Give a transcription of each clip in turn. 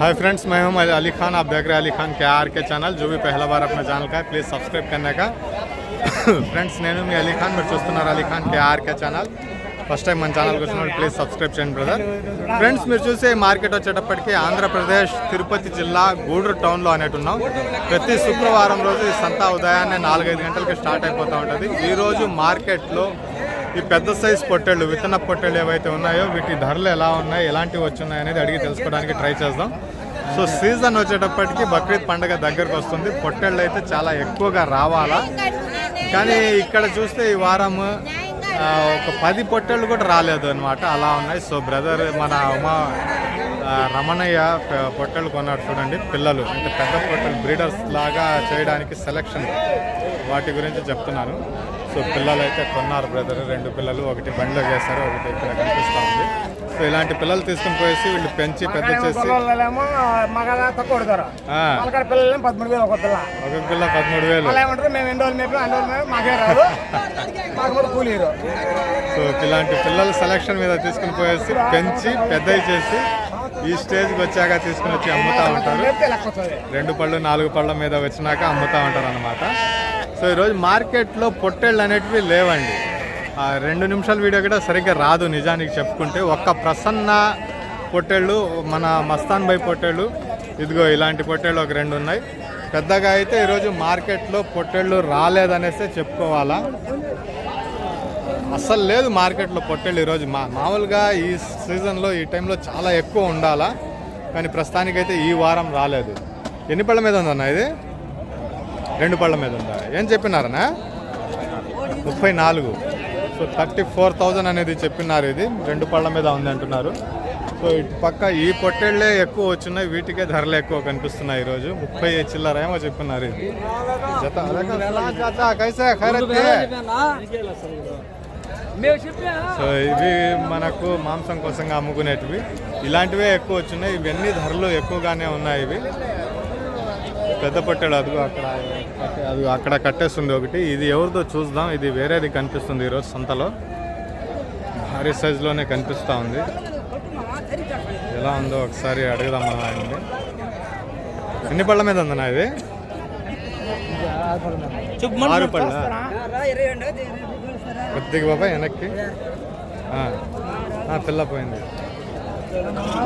Hi friends मैं हूं अली खान आप देख रहे हैं अली खान के आर के चैनल जो भी पहला बार अपना चैनल का है प्लीज़ सब्सक्राइब करने का ఫ్రెండ్స్ నేను మీ అలీ ఖాన్ మీరు చూస్తున్నారు Ali Khan KRK channel first time మన ఛానల్కి వచ్చినప్పుడు ప్లీజ్ సబ్స్క్రైబ్ చేయండి బ్రదర్ ఫ్రెండ్స్ మీరు చూసే మార్కెట్ వచ్చేటప్పటికి ఆంధ్రప్రదేశ్ తిరుపతి జిల్లా గూడూరు టౌన్లో అనేటు ఉన్నాం ప్రతి శుక్రవారం రోజు ఈ సంత ఉదయాన్నే నాలుగైదు గంటలకి స్టార్ట్ అయిపోతూ ఉంటుంది ఈరోజు మార్కెట్లో ఈ పెద్ద సైజ్ పొట్టేళ్ళు విత్తన పొట్టేళ్ళు ఏవైతే ఉన్నాయో వీటి ధరలు ఎలా ఉన్నాయి ఎలాంటివి వచ్చున్నాయి అనేది అడిగి తెలుసుకోవడానికి ట్రై చేద్దాం. సో సీజన్ వచ్చేటప్పటికి బక్రీద్ పండుగ దగ్గరకు వస్తుంది. పొట్టేళ్ళు అయితే చాలా ఎక్కువగా రావాలా? కానీ ఇక్కడ చూస్తే ఈ వారం ఒక పది పొట్టేళ్ళు కూడా రాలేదు అనమాట అలా ఉన్నాయి. సో బ్రదర్ మన ఉమా రమణయ్య ప- పొట్టేళ్ళు కొన్నాడు చూడండి పిల్లలు. అంటే పెద్ద పొట్టేలు బ్రీడర్స్ లాగా చేయడానికి సెలెక్షన్ వాటి గురించి చెప్తున్నాను సో పిల్లలు అయితే కొన్నారు బ్రదర్. రెండు పిల్లలు ఒకటి బండిలో వేశారు ఒకటి ఇక్కడ కనిపిస్తూ ఉంది. సో ఇలాంటి పిల్లలు తీసుకుని పోయేసి వీళ్ళు పెంచి పెద్ద చేసి ఒక పిల్ల. పదమూడు వేలు. సో ఇలాంటి పిల్లల సెలక్షన్ మీద తీసుకుని పోయేసి పెంచి పెద్దవి చేసి ఈ స్టేజ్కి వచ్చాక తీసుకుని వచ్చి అమ్ముతా ఉంటారు. రెండు పళ్ళు నాలుగు పళ్ళ మీద వచ్చినాక అమ్ముతా ఉంటారు అనమాట సో ఈరోజు మార్కెట్లో పొట్టేళ్ళు అనేటివి లేవండి. ఆ రెండు నిమిషాల వీడియో కూడా సరిగ్గా రాదు నిజానికి చెప్పుకుంటే. ఒక్క ప్రసన్న పొట్టేళ్ళు మన మస్తాన్ బై పొట్టేళ్ళు ఇదిగో ఇలాంటి పొట్టేళ్ళు ఒక రెండు ఉన్నాయి. పెద్దగా అయితే ఈరోజు మార్కెట్లో పొట్టేళ్ళు రాలేదనేస్తే చెప్పుకోవాలా? అస్సలు లేదు మార్కెట్లో పొట్టేళ్ళు ఈరోజు. మా మామూలుగా ఈ సీజన్లో ఈ టైంలో చాలా ఎక్కువ ఉండాలా? కానీ ప్రస్తుతానికైతే ఈ వారం రాలేదు. ఎన్ని పళ్ళ మీద ఉందన్న ఇది? రెండు పళ్ళ మీద ఉందా? ఏం చెప్పినారనా? ముప్పై నాలుగు. సో థర్టీ ఫోర్ థౌజండ్ అనేది చెప్పినారు ఇది. రెండు పళ్ళ మీద ఉంది అంటున్నారు. సో ఇటు పక్క ఈ పొట్టేళ్ళే ఎక్కువ వచ్చినాయి. వీటికే ధరలు ఎక్కువ కనిపిస్తున్నాయి ఈరోజు. ముప్పై చిల్లర ఏమో చెప్పినారు ఇది. జత సో ఇవి మనకు మాంసం కోసంగా అమ్ముకునేటివి. ఇలాంటివే ఎక్కువ వచ్చినాయి. ఇవన్నీ ధరలు ఎక్కువగానే ఉన్నాయి ఇవి. పెద్ద పట్టాడు అదిగో అక్కడ. అది అక్కడ కట్టేస్తుంది ఒకటి. ఇది ఎవరిదో చూద్దాం. ఇది వేరేది కనిపిస్తుంది ఈరోజు సంతలో. భారీ సైజులోనే కనిపిస్తూ ఉంది. ఎలా ఉందో ఒకసారి అడుగుదాం మనం ఆయన్ని. ఎన్ని పళ్ళ మీద ఉందన్నా ఇది? ఆరు పళ్ళ. కొద్దిగా బాబా వెనక్కి. పిల్ల పోయింది.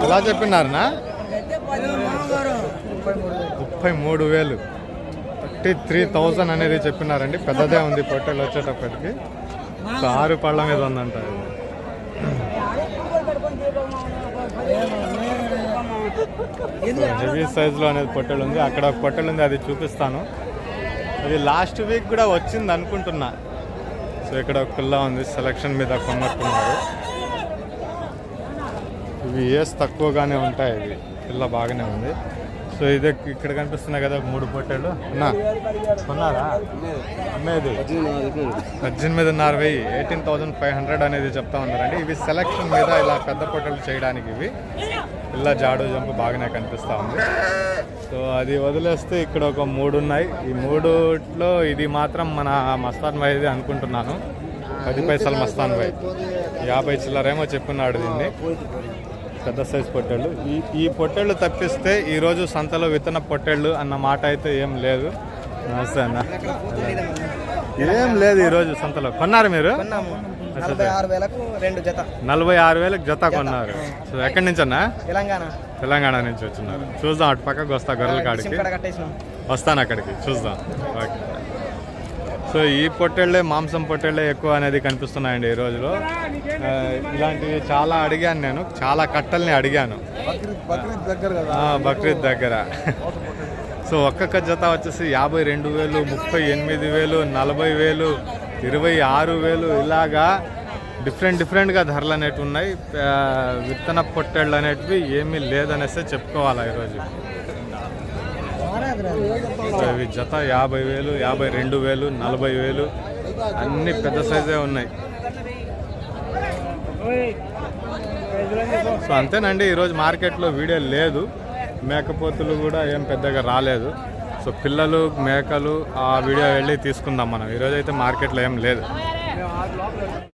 ఎలా చెప్పినారనా? ముప్పై మూడు వేలు. థర్టీ త్రీ థౌజండ్ అనేది చెప్పినారండి. పెద్దదే ఉంది పొట్టెలు వచ్చేటప్పటికి. ఆరు పళ్ళ మీద ఉందంట హెవీ సైజులో అనేది పొట్టెలు ఉంది. అక్కడ ఒక పొట్టెలు ఉంది అది చూపిస్తాను. అది లాస్ట్ వీక్ కూడా వచ్చింది అనుకుంటున్నా. సో ఇక్కడ ఒక పిల్ల ఉంది సెలక్షన్ మీద కొన్నట్టున్నారు ఇవి ఏస్ తక్కువగానే ఉంటాయి ఇవి. పిల్ల బాగానే ఉంది. సో ఇదే ఇక్కడ కనిపిస్తున్నాయి కదా మూడు పొట్టేళ్ళు. ఉన్నా ఉన్నారా అమ్మేది. పద్దెనిమిదిన్నర వెయ్యి. ఎయిటీన్ థౌజండ్ ఫైవ్ హండ్రెడ్ అనేది చెప్తా ఉన్నారండి. ఇవి సెలక్షన్ మీద ఇలా పెద్ద పొట్టలు చేయడానికి ఇవి. పిల్ల జాడు జంపు బాగానే కనిపిస్తూ ఉంది. సో అది వదిలేస్తే ఇక్కడ ఒక మూడు ఉన్నాయి. ఈ మూడుట్లో ఇది మాత్రం మన మస్తాన్ వైది అనుకుంటున్నాను. పది పైసలు మస్తాన్ వై. యాభై చిల్లరేమో చెప్పున్నాడు దీన్ని. పెద్ద సైజ్ పొట్టేళ్ళు. ఈ ఈ పొట్టేళ్ళు తప్పిస్తే ఈరోజు సంతలో విత్తన పొట్టేళ్ళు అన్న మాట అయితే ఏం లేదు. నమస్తే అన్న. ఏం లేదు ఈరోజు సంతలో. కొన్నారు మీరు? నలభై ఆరు వేలకు జత. కొన్నారు. సో ఎక్కడి నుంచి అన్నా? తెలంగాణ. తెలంగాణ నుంచి వచ్చినారు. చూద్దాం అటు పక్కకు వస్తా గొర్రెల కాడికి. వస్తాను అక్కడికి. చూద్దాం. ఓకే. సో ఈ పొట్టేళ్ళే మాంసం పొట్టేళ్ళే ఎక్కువ అనేది కనిపిస్తున్నాయండి ఈ రోజులో. ఇలాంటివి చాలా అడిగాను నేను చాలా కట్టల్ని అడిగాను. బక్రీద్ దగ్గర సో ఒక్కొక్క జత వచ్చేసి యాభై రెండు వేలు ముప్పై ఎనిమిది వేలు నలభై వేలు ఇరవై ఆరు వేలు ఇలాగా డిఫరెంట్ డిఫరెంట్గా ధరలు అనేటివి ఉన్నాయి. విత్తన పొట్టేళ్ళు అనేటివి ఏమీ లేదనేసే చెప్పుకోవాలి ఈరోజు. ఇవి జత యాభై వేలు యాభై రెండు వేలు నలభై వేలు. అన్ని పెద్ద సైజే ఉన్నాయి. సో అంతేనండి ఈరోజు మార్కెట్లో వీడియో లేదు. మేకపోతులు కూడా ఏం పెద్దగా రాలేదు. సో పిల్లలు మేకలు ఆ వీడియో వెళ్ళి తీసుకుందాం మనం. ఈరోజు అయితే మార్కెట్లో ఏం లేదు.